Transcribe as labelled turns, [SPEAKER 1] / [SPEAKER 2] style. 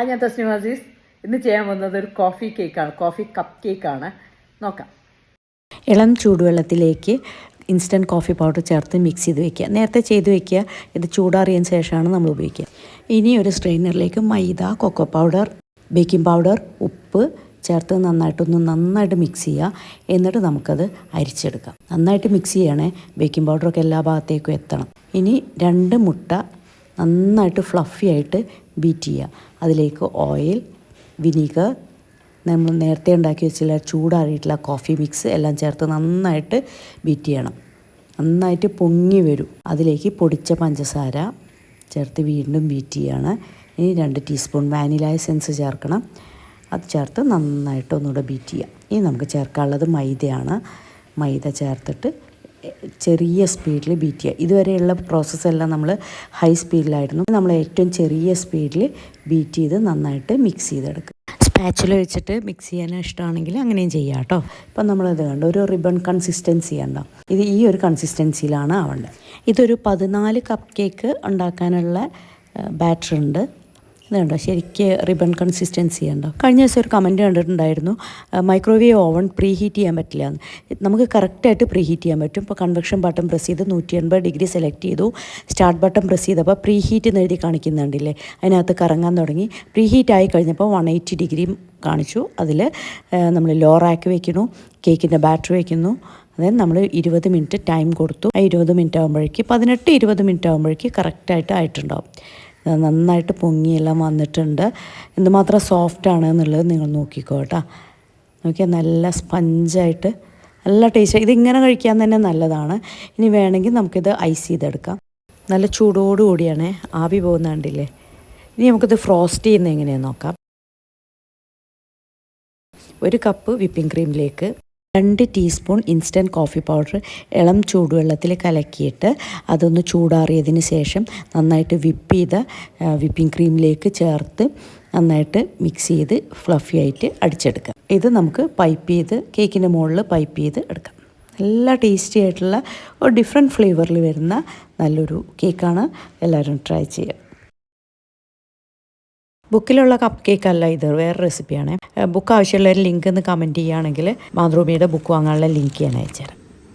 [SPEAKER 1] Hi ഞാൻ തസ്നിം അസീസ് ഇന്ന് ചെയ്യാൻ വന്നത് ഒരു കോഫി കേക്കാണ് കോഫി കപ്പ് കേക്കാണ് നോക്കാം.
[SPEAKER 2] ഇളം ചൂടുവെള്ളത്തിലേക്ക് ഇൻസ്റ്റന്റ് കോഫി പൗഡർ ചേർത്ത് മിക്സ് ചെയ്ത് വെക്കുക. നേരത്തെ ചെയ്ത് വെക്കുക. ഇത് ചൂടാറിയതിന് ശേഷമാണ് നമ്മൾ ഉപയോഗിക്കുക. ഇനി ഒരു സ്ട്രെയിനറിലേക്ക് maida cocoa powder baking powder ഉപ്പ് ചേർത്ത് നന്നായിട്ടൊന്ന് നന്നായിട്ട് മിക്സ് ചെയ്യുക. എന്നിട്ട് നമുക്കത് അരിച്ചെടുക്കാം. നന്നായിട്ട് മിക്സ് ചെയ്യണേ ബേക്കിംഗ് പൗഡറൊക്കെ എല്ലാ ഭാഗത്തേക്കും എത്തണം. ഇനി രണ്ട് മുട്ട നന്നായിട്ട് ഫ്ലഫി ആയിട്ട് ബീറ്റ് ചെയ്യുക. അതിലേക്ക് ഓയിൽ വിനീഗർ നമ്മൾ നേരത്തെ ഉണ്ടാക്കി വെച്ചില്ല ചൂടാറിയിട്ടുള്ള കോഫി മിക്സ് എല്ലാം ചേർത്ത് നന്നായിട്ട് ബീറ്റ് ചെയ്യണം. നന്നായിട്ട് പൊങ്ങി വരും. അതിലേക്ക് പൊടിച്ച പഞ്ചസാര ചേർത്ത് വീണ്ടും ബീറ്റ് ചെയ്യാണ്. ഇനി രണ്ട് ടീസ്പൂൺ വാനില എസെൻസ് ചേർക്കണം. അത് ചേർത്ത് നന്നായിട്ട് ഒന്നുകൂടെ ബീറ്റ് ചെയ്യാം. ഇനി നമുക്ക് ചേർക്കാനുള്ളത് മൈദയാണ്. മൈദ ചേർത്തിട്ട് ചെറിയ സ്പീഡിൽ ബീറ്റ് ചെയ്യുക. ഇതുവരെയുള്ള പ്രോസസ്സെല്ലാം നമ്മൾ ഹൈ സ്പീഡിലായിരുന്നു നമ്മൾ ഏറ്റവും ചെറിയ സ്പീഡിൽ ബീറ്റ് ചെയ്ത് നന്നായിട്ട് മിക്സ് ചെയ്തെടുക്കുക. സ്പാച്ചുല വെച്ചിട്ട് മിക്സ് ചെയ്യാൻ ഇഷ്ടമാണെങ്കിൽ അങ്ങനെയും ചെയ്യാം കേട്ടോ. ഇപ്പം നമ്മളത് കണ്ടു ഒരു റിബൺ കൺസിസ്റ്റൻസി ഉണ്ടോ ഇത് ഈ ഒരു കൺസിസ്റ്റൻസിയിലാണ് ആവേണ്ടത്. ഇതൊരു പതിനാല് കപ്പ് കേക്ക് ഉണ്ടാക്കാനുള്ള ബാറ്റർ ഉണ്ട്. ഇതുണ്ടോ ശരിക്ക് റിബൺ കൺസിസ്റ്റൻസി ഉണ്ടോ? കഴിഞ്ഞ ദിവസം ഒരു കമന്റ് കണ്ടിട്ടുണ്ടായിരുന്നു മൈക്രോവേവ് ഓവൺ പ്രീ ഹീറ്റ് ചെയ്യാൻ പറ്റില്ല എന്ന്. നമുക്ക് കറക്റ്റായിട്ട് പ്രീ ഹീറ്റ് ചെയ്യാൻ പറ്റും. ഇപ്പോൾ കൺവെക്ഷൻ ബട്ടൺ പ്രസ് ചെയ്ത് നൂറ്റി എൺപത് ഡിഗ്രി സെലക്ട് ചെയ്തു. സ്റ്റാർട്ട് ബട്ടൺ പ്രസ് ചെയ്തപ്പോൾ പ്രീ ഹീറ്റ് എഴുതി കാണിക്കുന്നുണ്ടല്ലേ? അതിനകത്ത് കറങ്ങാൻ തുടങ്ങി. പ്രീ ഹീറ്റ് ആയി കഴിഞ്ഞപ്പോൾ വൺ എയ്റ്റി ഡിഗ്രി കാണിച്ചു. അതിൽ നമ്മൾ ലോ റാക്ക് വയ്ക്കുന്നു കേക്കിന്റെ ബാറ്ററി വയ്ക്കുന്നു അതായത് നമ്മൾ ഇരുപത് മിനിറ്റ് ടൈം കൊടുത്തു. ആ ഇരുപത് മിനിറ്റ് ആകുമ്പോഴേക്ക് പതിനെട്ട് ഇരുപത് മിനിറ്റ് ആകുമ്പോഴേക്ക് കറക്റ്റായിട്ട് ആയിട്ടുണ്ടാവും. നന്നായിട്ട് പൊങ്ങിയെല്ലാം വന്നിട്ടുണ്ട്. എന്തുമാത്രം ആണ് എന്നുള്ളത് നിങ്ങൾ നോക്കിക്കോ കേട്ടോ. നോക്കിയാൽ നല്ല സ്പഞ്ചായിട്ട് നല്ല ടേസ്റ്റ് ഇതിങ്ങനെ കഴിക്കാൻ തന്നെ നല്ലതാണ്. ഇനി വേണമെങ്കിൽ നമുക്കിത് ഐസ് ചെയ്തെടുക്കാം. നല്ല ചൂടോടുകൂടിയാണ് ആവി പോകുന്ന കണ്ടില്ലേ? ഇനി നമുക്കിത് ഫ്രോസ്റ്റ് ചെയ്യുന്ന എങ്ങനെയാണെന്ന് നോക്കാം. ഒരു കപ്പ് വിപ്പിംഗ് ക്രീമിലേക്ക് രണ്ട് ടീസ്പൂൺ ഇൻസ്റ്റന്റ് കോഫി പൗഡർ ഇളം ചൂടുവെള്ളത്തിൽ കലക്കിയിട്ട് അതൊന്ന് ചൂടാറിയതിന് ശേഷം നന്നായിട്ട് വിപ്പ് ചെയ്ത വിപ്പിംഗ് ക്രീമിലേക്ക് ചേർത്ത് നന്നായിട്ട് മിക്സ് ചെയ്ത് ഫ്ലഫി ആയിട്ട് അടിച്ചെടുക്കാം. ഇത് നമുക്ക് പൈപ്പ് ചെയ്ത് കേക്കിന്റെ മുകളിൽ പൈപ്പ് ചെയ്ത് എടുക്കാം. നല്ല ടേസ്റ്റി ആയിട്ടുള്ള ഒരു ഡിഫറെന്റ് ഫ്ലേവറിൽ വരുന്ന നല്ലൊരു കേക്കാണ്. എല്ലാവരും ട്രൈ ചെയ്യുക. ബുക്കിലുള്ള കപ്പ് കേക്ക് അല്ല ഇത് വേറെ റെസിപ്പിയാണ് ബുക്ക് ആവശ്യമുള്ള ഒരു ലിങ്ക് ഒന്ന് കമന്റ് ചെയ്യുകയാണെങ്കിൽ മാതൃഭൂമിയുടെ ബുക്ക് വാങ്ങാനുള്ള ലിങ്ക് ഞാൻ അയച്ചുതരാം.